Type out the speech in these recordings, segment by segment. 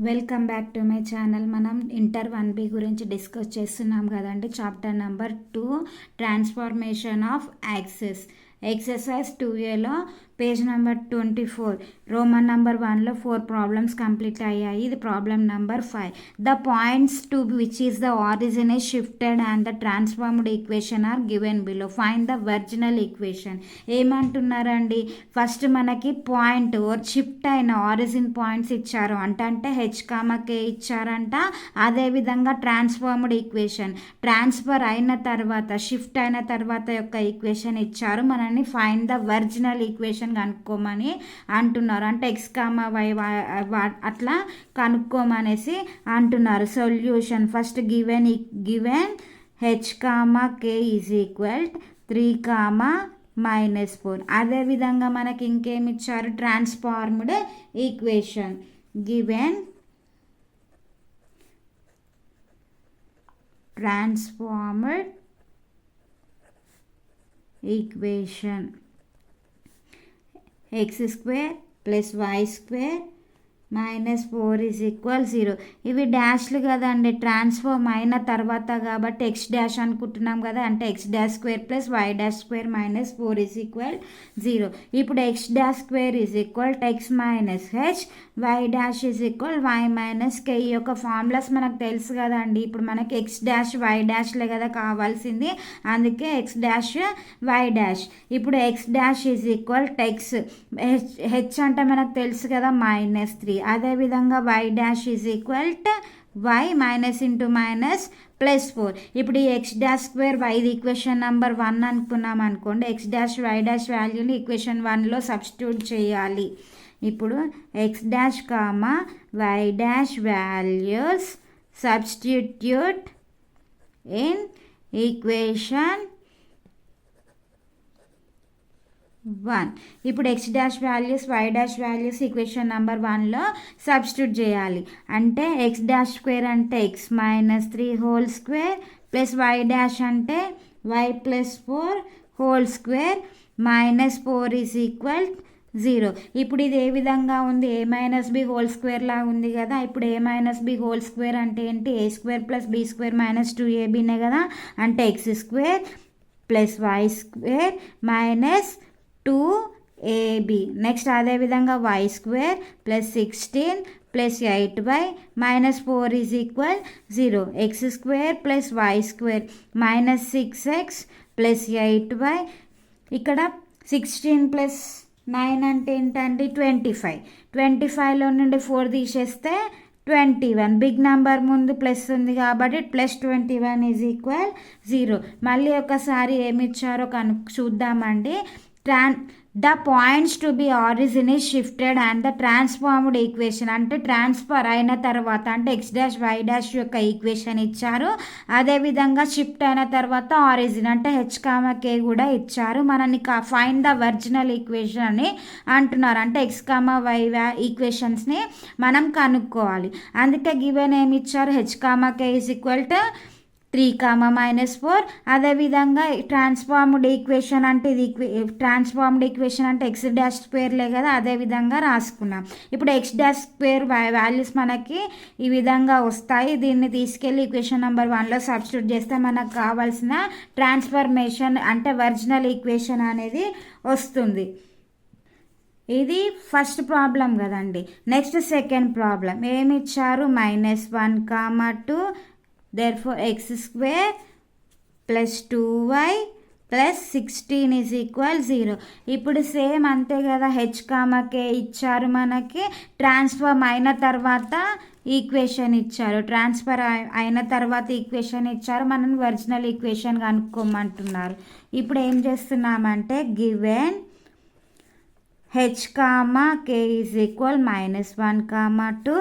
Welcome back to my channel మనం inter one B గురించి discuss చేస్తున్నాం కదండి. Chapter number two transformation of axes exercise two ఏలో page number twenty four. Roman number వన్లో four problems complete అయ్యాయి. ఇది problem number five. The points to which is the origin is shifted and the transformed equation are given below. Find the original equation. ఏమంటున్నారండి? First మనకి point shift అయిన origin points ఇచ్చారు. అంటే అంటే H కామకే ఇచ్చారంట. అదేవిధంగా transformed equation. Transfer అయిన తర్వాత shift అయిన తర్వాత యొక్క ఈక్వేషన్ ఇచ్చారు. మనల్ని ఫైండ్ ద ఒరిజినల్ ఈక్వేషన్ కనుక్కోమని అంటున్నారు. అంటే ఎక్స్ కామ వై అట్లా కనుక్కోమనేసి అంటున్నారు. Solution first given given h comma k is equal three comma minus four అదేవిధంగా మనకి ఇంకేమి ఇచ్చారు? Transformed equation given transformed equation x square plus y square minus four is equal zero ఇవి డాష్లు కదండి. ట్రాన్స్ఫార్మ్ అయిన తర్వాత కాబట్టి ఎక్స్ డాష్ అనుకుంటున్నాం కదా. అంటే x dash square plus y dash square minus four is equal zero ఇప్పుడు x dash square is equal x minus h y dash is equal y minus k ఈ యొక్క ఫార్ములాస్ మనకు తెలుసు కదండి. ఇప్పుడు మనకి ఎక్స్ డాష్ వై డాష్లే కదా కావాల్సింది. అందుకే ఎక్స్ డాష్ వై డాష్ ఇప్పుడు ఎక్స్ డాష్ ఈజ్ ఈక్వల్ టెక్స్ హెచ్ హెచ్ అంటే మనకు తెలుసు కదా మైనస్ త్రీ అదేవిధంగా y dash is equal to y minus into minus plus four. ఇప్పుడు ఈ x dash square y equation number one అనుకున్నాం అనుకోండి ఎక్స్ డాష్ వై డాష్ వాల్యూని ఈక్వేషన్ వన్లో సబ్స్టిట్యూట్ చేయాలి. ఇప్పుడు x dash comma y dash values substitute in equation one. ఇప్పుడు x dash values y dash values equation number వన్లో substitute చేయాలి. అంటే ఎక్స్ డాష్ స్క్వేర్ అంటే x minus three whole square plus y dash అంటే y plus four whole square minus four is equal zero. ఇప్పుడు ఇది ఏ విధంగా ఉంది? A minus b whole square లా ఉంది కదా? ఇప్పుడు a minus b whole square అంటే ఏంటి? A square plus b square minus two ఏబీనే కదా? అంటే x square plus y square minus two ab next అదేవిధంగా y square plus sixteen plus eight y minus four is equal zero x square plus y square minus six x plus eight y ఇక్కడ sixteen plus nine అంటే ఏంటండి twenty five twenty ఫైవ్లో నుండి four తీసేస్తే twenty one big number ముందు plus ఉంది కాబట్టి plus twenty one is equal zero మళ్ళీ ఒకసారి ఏమి ఇచ్చారో కను చూద్దామండి. Tron the points to be origin is shifted and the transformed equation అంటే ట్రాన్స్ఫర్ అయిన తర్వాత అంటే ఎక్స్ డాష్ వై డాష్ యొక్క ఈక్వేషన్ ఇచ్చారు. అదేవిధంగా షిఫ్ట్ అయిన తర్వాత ఆరిజిన్ అంటే హెచ్ కామకే కూడా ఇచ్చారు. మనని ఫైన్ ద ఒరిజినల్ ఈక్వేషన్ అని అంటున్నారు. అంటే ఎక్స్ కామ వై ఈక్వేషన్స్ని మనం కనుక్కోవాలి. అందుకే గివెన్ ఏమి ఇచ్చారు? H comma k is equal to three comma minus four. అదేవిధంగా ట్రాన్స్ఫార్మ్డ్ ఈక్వేషన్ అంటే ఇది ట్రాన్స్ఫార్మ్డ్ ఈక్వేషన్ అంటే ఎక్స్ డాష్ స్క్వేర్లే కదా అదేవిధంగా రాసుకున్నాం. ఇప్పుడు ఎక్స్ డాష్ స్క్వేర్ వాల్యూస్ మనకి ఈ విధంగా వస్తాయి. దీన్ని తీసుకెళ్ళి ఈక్వేషన్ నెంబర్ వన్లో సబ్స్టిట్యూట్ చేస్తే మనకు కావాల్సిన ట్రాన్స్ఫర్మేషన్ అంటే ఒరిజినల్ ఈక్వేషన్ అనేది వస్తుంది. ఇది ఫస్ట్ ప్రాబ్లం కదండి. Next second problem. ఏమి ఇచ్చారు? Minus one comma two therefore x plus plus two y plus sixteen is equal zero ఇప్పుడు సేమ్ అంతే కదా హెచ్ కామకే ఇచ్చారు మనకి. ట్రాన్స్ఫార్మ్ అయిన తర్వాత ఈక్వేషన్ ఇచ్చారు. ట్రాన్స్ఫర్ అయిన తర్వాత ఈక్వేషన్ ఇచ్చారు. మనం ఒరిజినల్ ఈక్వేషన్ కనుక్కోమంటున్నారు. ఇప్పుడు ఏం చేస్తున్నామంటే given h comma k is equal minus one comma two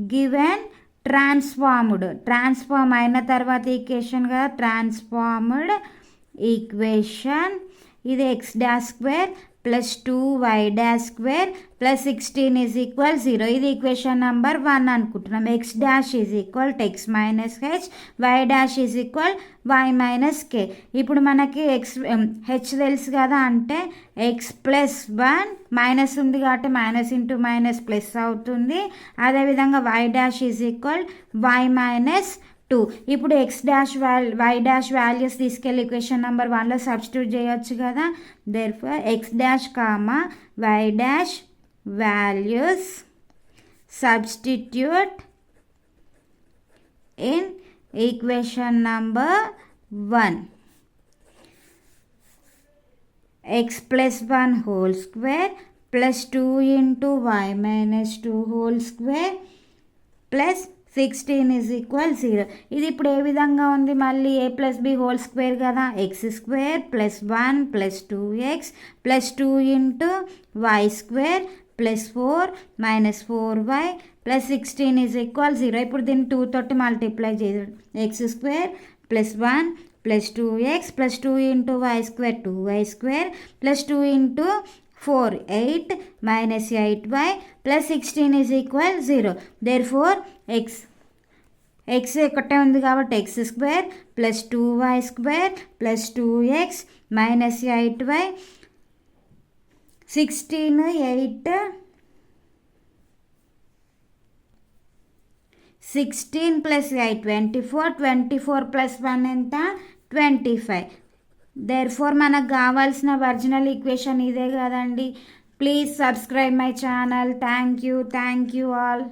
given transformed. Transform అయిన తర్వాత ఈక్వేషన్ కదా ట్రాన్స్ఫార్మ్డ్ ఈక్వేషన్. ఇది x dash square plus two y dash square plus sixteen is equal zero ఇది equation number one అనుకుంటున్నాం. X dash is equal x x minus h y dash is equal y minus k ఇప్పుడు మనకి X H తెలుసు కదా అంటే X plus one minus ఉంది కాబట్టి minus into minus plus అవుతుంది. అదేవిధంగా y dash is equal y minus two ఇప్పుడు ఎక్స్ డాష్ వాల్ వై డాష్ వాల్యూస్ తీసుకెళ్ళి ఈక్వేషన్ నెంబర్ వన్లో సబ్స్టిట్యూట్ చేయొచ్చు కదా. Therefore x dash comma y dash values substitute in equation number one x plus one whole square plus two into y minus two whole square plus sixteen is equal zero ఇది ఇప్పుడు ఏ విధంగా ఉంది? మళ్ళీ a plus b whole square కదా? X square plus one plus two x plus two into y square plus four minus four y plus sixteen is equal zero ఇప్పుడు దీన్ని two తోటి మల్టిప్లై చేయదు x square plus one plus two x plus two into y square two y square plus two into four eight minus eight y plus sixteen is equal zero therefore x x ఒకటే ఉంది కాబట్టి x square plus two y square plus two x minus eight y sixteen eight sixteen plus eight twenty four twenty four plus one ఎంత? Twenty five therefore మనకు కావాల్సిన original equation ఇదే కదండి. Please subscribe my channel thank you thank you all